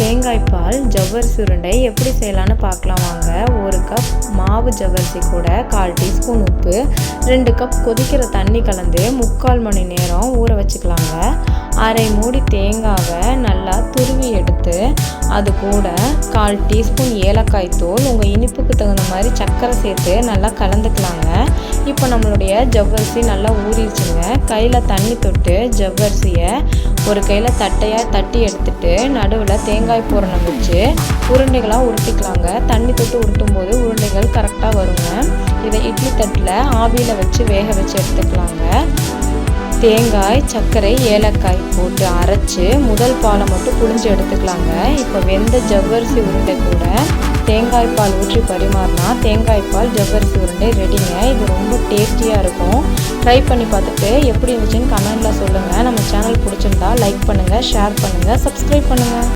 தேங்காய் பால் ஜவ்வரிசி உருண்டை எப்படி செய்யலான்னு பார்க்கலாம் வாங்க. ஒரு கப் மாவு ஜவ்வரிசி கூட கால் டீஸ்பூன் உப்பு ரெண்டு கப் கொதிக்கிற தண்ணி கலந்து முக்கால் மணி நேரம் ஊற வச்சுக்கலாங்க. அரை மூடி தேங்காவை நல்லா துருவி எடுத்து அது கூட கால் டீஸ்பூன் ஏலக்காய் தூள் உங்கள் இனிப்புக்கு தகுந்த மாதிரி சர்க்கரை சேர்த்து நல்லா கலந்துக்கலாங்க. இப்போ நம்மளுடைய ஜவ்வரிசி நல்லா ஊறிடுச்சுங்க. கையில் தண்ணி தொட்டு ஜவ்வரிசியை ஒரு கையில் தட்டையாக தட்டி எடுத்துட்டு நடுவில் தேங்காய் பூரணம் வச்சு உருண்டைகளாக உருட்டிக்கலாங்க. தண்ணி தொட்டு உருட்டும் போது உருண்டைகள் கரெக்டாக வருங்க. இதை இட்லி தட்டில் ஆவியில் வச்சு வேக வச்சு எடுத்துக்கலாங்க. தேங்காய் சர்க்கரை ஏலக்காய் போட்டு அரைச்சி முதல் பாலை மட்டும் புழிஞ்சு எடுத்துக்கலாங்க. இப்போ வெந்த ஜவ்வரிசி உருண்டை கூட தேங்காய் பால் ஊற்றி பரிமாறினா தேங்காய் பால் ஜவ்வரிசி உருண்டை ரெடிங்க இது ரொம்ப டேஸ்டியாக இருக்கும். ட்ரை பண்ணி பார்த்துட்டு எப்படி இருந்துச்சுன்னு கமெண்டில் சொல்லுங்கள் நம்ம சேனல் பிடிச்சிருந்தா லைக் பண்ணுங்கள் ஷேர் பண்ணுங்கள் சப்ஸ்கிரைப் பண்ணுங்கள்